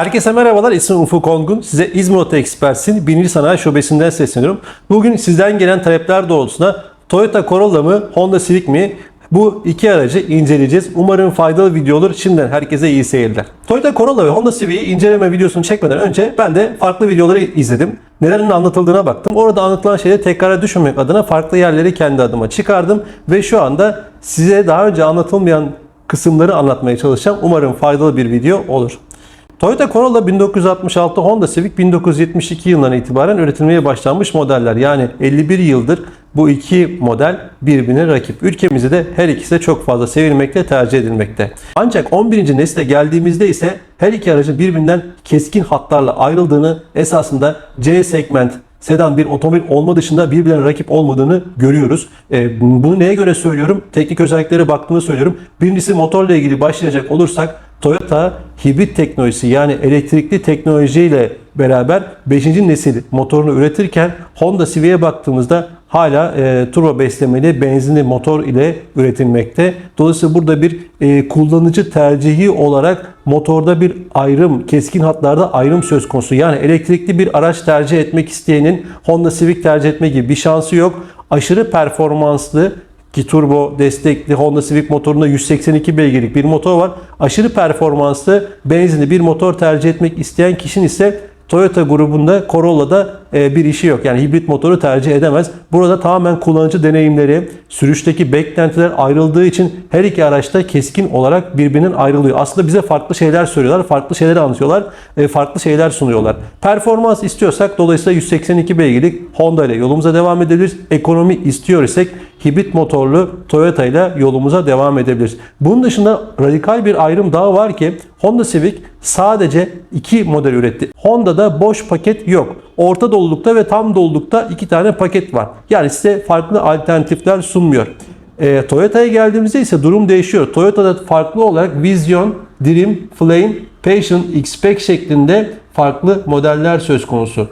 Herkese merhabalar. İsmim Ufuk Ongun. Size İzmir Oto Experts'in 1. Sanayi Şubesi'nden sesleniyorum. Bugün sizden gelen talepler doğrultusunda Toyota Corolla mı, Honda Civic mi? Bu iki aracı inceleyeceğiz. Umarım faydalı video olur. Şimdiden herkese iyi seyirler. Toyota Corolla ve Honda Civic'i inceleme videosunu çekmeden önce ben de farklı videoları izledim. Nelerin anlatıldığına baktım. Orada anlatılan şeyleri tekrara düşmemek adına farklı yerleri kendi adıma çıkardım. Ve şu anda size daha önce anlatılmayan kısımları anlatmaya çalışacağım. Umarım faydalı bir video olur. Toyota Corolla 1966, Honda Civic 1972 yılından itibaren üretilmeye başlanmış modeller. Yani 51 yıldır bu iki model birbirine rakip. Ülkemizde de her ikisi de çok fazla sevilmekte, tercih edilmekte. Ancak 11. nesile geldiğimizde ise her iki aracın birbirinden keskin hatlarla ayrıldığını esasında C segment sedan bir otomobil olma dışında birbirlerine rakip olmadığını görüyoruz. E, bunu neye göre söylüyorum? Teknik özelliklere baktığımda söylüyorum. Birincisi motorla ilgili başlayacak olursak Toyota hibrit teknolojisi yani elektrikli teknolojiyle beraber 5. nesil motorunu üretirken Honda Civic'e baktığımızda hala e, turbo beslemeli benzinli motor ile üretilmekte. Dolayısıyla burada bir e, kullanıcı tercihi olarak motorda bir ayrım, keskin hatlarda ayrım söz konusu. Yani elektrikli bir araç tercih etmek isteyenin Honda Civic tercih etme gibi bir şansı yok. Aşırı performanslı ki turbo destekli Honda Civic motorunda 182 beygirlik bir motor var. Aşırı performanslı benzinli bir motor tercih etmek isteyen kişinin ise Toyota grubunda Corolla'da bir işi yok. Yani hibrit motoru tercih edemez. Burada tamamen kullanıcı deneyimleri, sürüşteki beklentiler ayrıldığı için her iki araçta keskin olarak birbirinden ayrılıyor. Aslında bize farklı şeyler söylüyorlar, farklı şeyler anlatıyorlar, e, farklı şeyler sunuyorlar. Performans istiyorsak dolayısıyla 182 beygirlik Honda ile yolumuza devam edebiliriz. Ekonomi istiyor isek hibrit motorlu Toyota ile yolumuza devam edebiliriz. Bunun dışında radikal bir ayrım daha var ki Honda Civic sadece iki model üretti. Honda'da boş paket yok. Orta dolulukta ve tam dolulukta iki tane paket var. Yani size farklı alternatifler sunmuyor. E, Toyota'ya geldiğimizde ise durum değişiyor. Toyota'da farklı olarak Vision, Dream, Flame, Passion, X-Pack şeklinde farklı modeller söz konusu.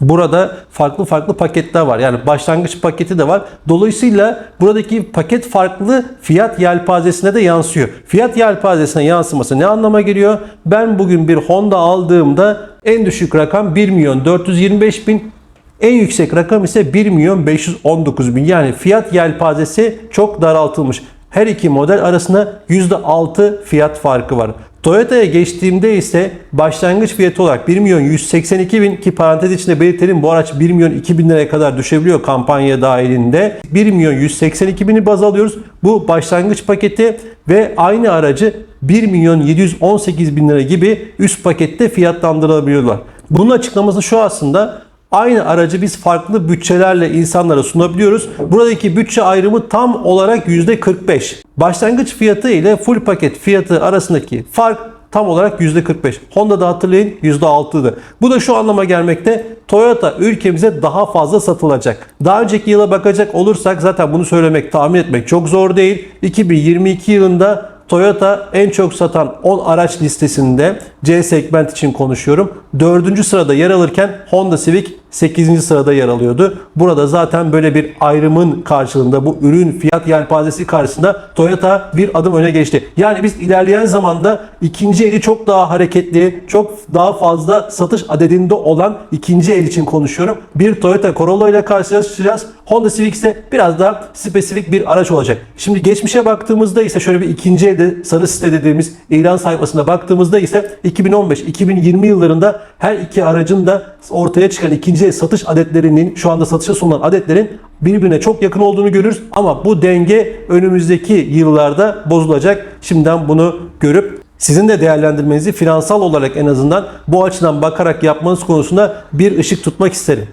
Burada farklı farklı paketler var. Yani başlangıç paketi de var. Dolayısıyla buradaki paket farklı fiyat yelpazesine de yansıyor. Fiyat yelpazesine yansıması ne anlama geliyor? Ben bugün bir Honda aldığımda en düşük rakam 1 milyon 425 bin en yüksek rakam ise 1 milyon 519 bin. Yani fiyat yelpazesi çok daraltılmış. Her iki model arasında %6 fiyat farkı var. Toyota'ya geçtiğimde ise başlangıç fiyatı olarak 1 milyon 182 bin ki parantez içinde belirtelim bu araç 1 milyon 2 bin liraya kadar düşebiliyor kampanya dahilinde. 1 milyon 182 bini baz alıyoruz. Bu başlangıç paketi ve aynı aracı 1 milyon 718 bin lira gibi üst pakette fiyatlandırılabiliyorlar. Bunun açıklaması şu aslında Aynı aracı biz farklı bütçelerle insanlara sunabiliyoruz. Buradaki bütçe ayrımı tam olarak %45. Başlangıç fiyatı ile full paket fiyatı arasındaki fark tam olarak %45. Honda'da hatırlayın %6'dı. Bu da şu anlama gelmekte. Toyota ülkemize daha fazla satılacak. Daha önceki yıla bakacak olursak zaten bunu söylemek, tahmin etmek çok zor değil. 2022 yılında Toyota en çok satan 10 araç listesinde C segment için konuşuyorum. 4. sırada yer alırken Honda Civic 8. sırada yer alıyordu. Burada zaten böyle bir ayrımın karşılığında bu ürün fiyat yelpazesi karşısında Toyota bir adım öne geçti. Yani biz ilerleyen zamanda ikinci eli çok daha hareketli, çok daha fazla satış adedinde olan ikinci el için konuşuyorum. Bir Toyota Corolla ile karşılaşacağız. Honda Civic ise biraz daha spesifik bir araç olacak. Şimdi geçmişe baktığımızda ise şöyle bir ikinci elde sarı site dediğimiz ilan sayfasına baktığımızda ise 2015-2020 yıllarında her iki aracın da ortaya çıkan ikinci el satış adetlerinin şu anda satışa sunulan adetlerin birbirine çok yakın olduğunu görürüz. Ama bu denge önümüzdeki yıllarda bozulacak. Şimdiden bunu görüp sizin de değerlendirmenizi finansal olarak en azından bu açıdan bakarak yapmanız konusunda bir ışık tutmak isterim.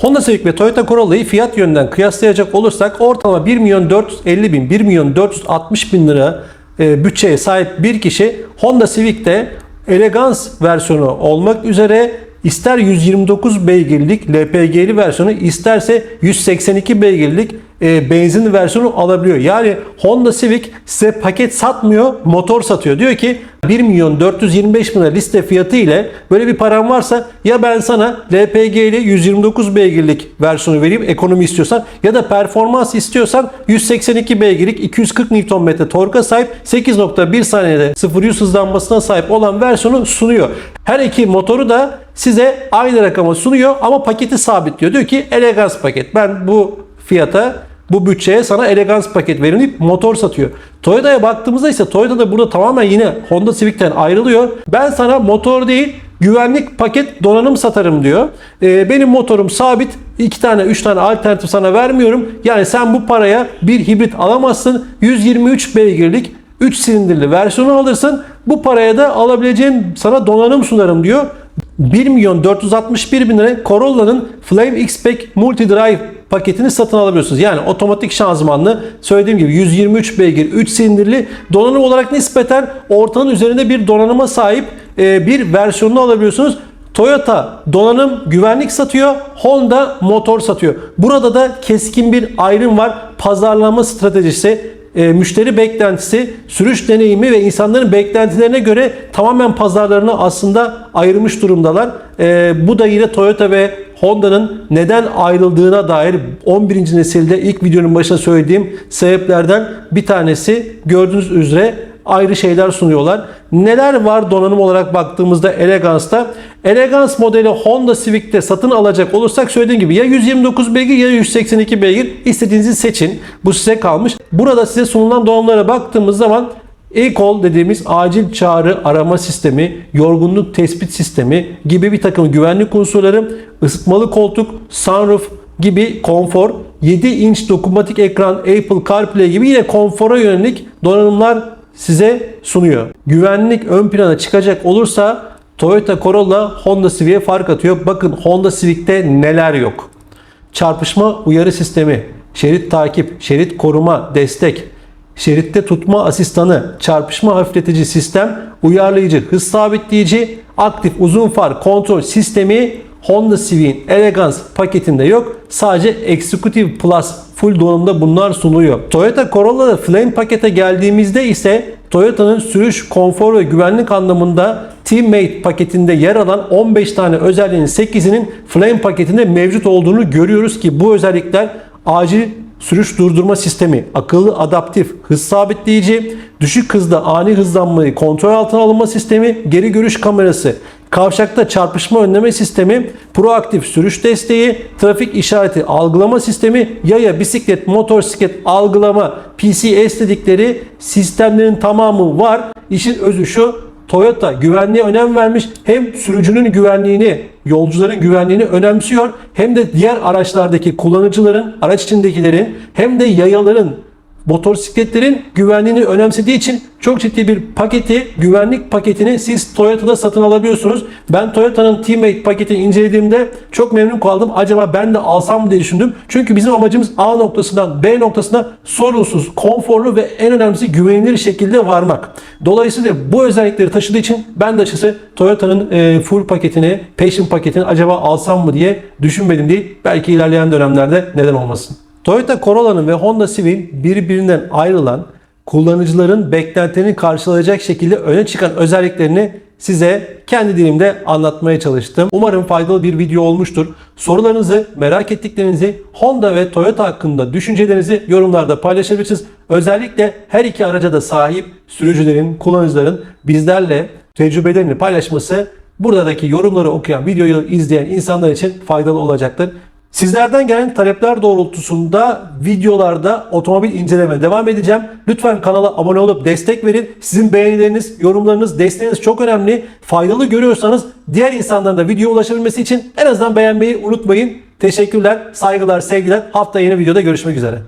Honda Civic ve Toyota Corolla'yı fiyat yönden kıyaslayacak olursak ortalama 1 milyon 450 bin, 1 milyon 460 bin lira e, bütçeye sahip bir kişi Honda Civic'te elegans versiyonu olmak üzere ister 129 beygirlik LPG'li versiyonu isterse 182 beygirlik e, benzin versiyonu alabiliyor. Yani Honda Civic size paket satmıyor, motor satıyor. Diyor ki 1 milyon 425 bin liste fiyatı ile böyle bir param varsa ya ben sana LPG ile 129 beygirlik versiyonu vereyim ekonomi istiyorsan ya da performans istiyorsan 182 beygirlik 240 Nm torka sahip 8.1 saniyede 0-100 hızlanmasına sahip olan versiyonu sunuyor. Her iki motoru da size aynı rakama sunuyor ama paketi sabitliyor. Diyor ki elegans paket. Ben bu fiyata bu bütçeye sana elegans paket verin deyip motor satıyor. Toyota'ya baktığımızda ise Toyota da burada tamamen yine Honda Civic'ten ayrılıyor. Ben sana motor değil güvenlik paket donanım satarım diyor. Ee, benim motorum sabit. 2 tane 3 tane alternatif sana vermiyorum. Yani sen bu paraya bir hibrit alamazsın. 123 beygirlik 3 silindirli versiyonu alırsın. Bu paraya da alabileceğin sana donanım sunarım diyor. 1 milyon 461 bin lira Corolla'nın Flame X-Pack Multi Drive paketini satın alabiliyorsunuz. Yani otomatik şanzımanlı söylediğim gibi 123 beygir 3 silindirli donanım olarak nispeten ortanın üzerinde bir donanıma sahip e, bir versiyonunu alabiliyorsunuz. Toyota donanım güvenlik satıyor, Honda motor satıyor. Burada da keskin bir ayrım var. Pazarlama stratejisi, e, müşteri beklentisi, sürüş deneyimi ve insanların beklentilerine göre tamamen pazarlarını aslında ayırmış durumdalar. E, bu da yine Toyota ve Honda'nın neden ayrıldığına dair 11. nesilde ilk videonun başında söylediğim sebeplerden bir tanesi. Gördüğünüz üzere ayrı şeyler sunuyorlar. Neler var donanım olarak baktığımızda Elegance'da? Elegance modeli Honda Civic'te satın alacak olursak söylediğim gibi ya 129 beygir ya 182 beygir istediğinizi seçin. Bu size kalmış. Burada size sunulan donanımlara baktığımız zaman e-call dediğimiz acil çağrı arama sistemi, yorgunluk tespit sistemi gibi bir takım güvenlik unsurları, ısıtmalı koltuk, sunroof gibi konfor, 7 inç dokunmatik ekran, Apple CarPlay gibi yine konfora yönelik donanımlar size sunuyor. Güvenlik ön plana çıkacak olursa Toyota Corolla Honda Civic'e fark atıyor. Bakın Honda Civic'te neler yok. Çarpışma uyarı sistemi, şerit takip, şerit koruma, destek, şeritte tutma asistanı, çarpışma hafifletici sistem, uyarlayıcı, hız sabitleyici, aktif uzun far kontrol sistemi Honda Civic'in Elegance paketinde yok. Sadece Executive Plus full donanımda bunlar sunuluyor. Toyota Corolla'da Flame pakete geldiğimizde ise Toyota'nın sürüş, konfor ve güvenlik anlamında Teammate paketinde yer alan 15 tane özelliğin 8'inin Flame paketinde mevcut olduğunu görüyoruz ki bu özellikler acil sürüş durdurma sistemi, akıllı adaptif, hız sabitleyici, düşük hızda ani hızlanmayı kontrol altına alınma sistemi, geri görüş kamerası, kavşakta çarpışma önleme sistemi, proaktif sürüş desteği, trafik işareti algılama sistemi, yaya, bisiklet, motosiklet algılama, PCS dedikleri sistemlerin tamamı var. İşin özü şu, Toyota güvenliğe önem vermiş. Hem sürücünün güvenliğini, yolcuların güvenliğini önemsiyor. Hem de diğer araçlardaki kullanıcıların, araç içindekilerin hem de yayaların, motosikletlerin güvenliğini önemsediği için çok ciddi bir paketi, güvenlik paketini siz Toyota'da satın alabiliyorsunuz. Ben Toyota'nın Teammate paketini incelediğimde çok memnun kaldım. Acaba ben de alsam diye düşündüm. Çünkü bizim amacımız A noktasından B noktasına sorunsuz, konforlu ve en önemlisi güvenilir şekilde varmak. Dolayısıyla bu özellikleri taşıdığı için ben de açıkçası Toyota'nın e, full paketini, Passion paketini acaba alsam mı diye düşünmedim değil. Belki ilerleyen dönemlerde neden olmasın. Toyota Corolla'nın ve Honda Civic'in birbirinden ayrılan kullanıcıların beklentilerini karşılayacak şekilde öne çıkan özelliklerini size kendi dilimde anlatmaya çalıştım. Umarım faydalı bir video olmuştur. Sorularınızı, merak ettiklerinizi, Honda ve Toyota hakkında düşüncelerinizi yorumlarda paylaşabilirsiniz. Özellikle her iki araca da sahip sürücülerin, kullanıcıların bizlerle tecrübelerini paylaşması buradaki yorumları okuyan, videoyu izleyen insanlar için faydalı olacaktır. Sizlerden gelen talepler doğrultusunda videolarda otomobil inceleme devam edeceğim. Lütfen kanala abone olup destek verin. Sizin beğenileriniz, yorumlarınız, desteğiniz çok önemli. Faydalı görüyorsanız diğer insanların da video ulaşabilmesi için en azından beğenmeyi unutmayın. Teşekkürler, saygılar, sevgiler. Hafta yeni videoda görüşmek üzere.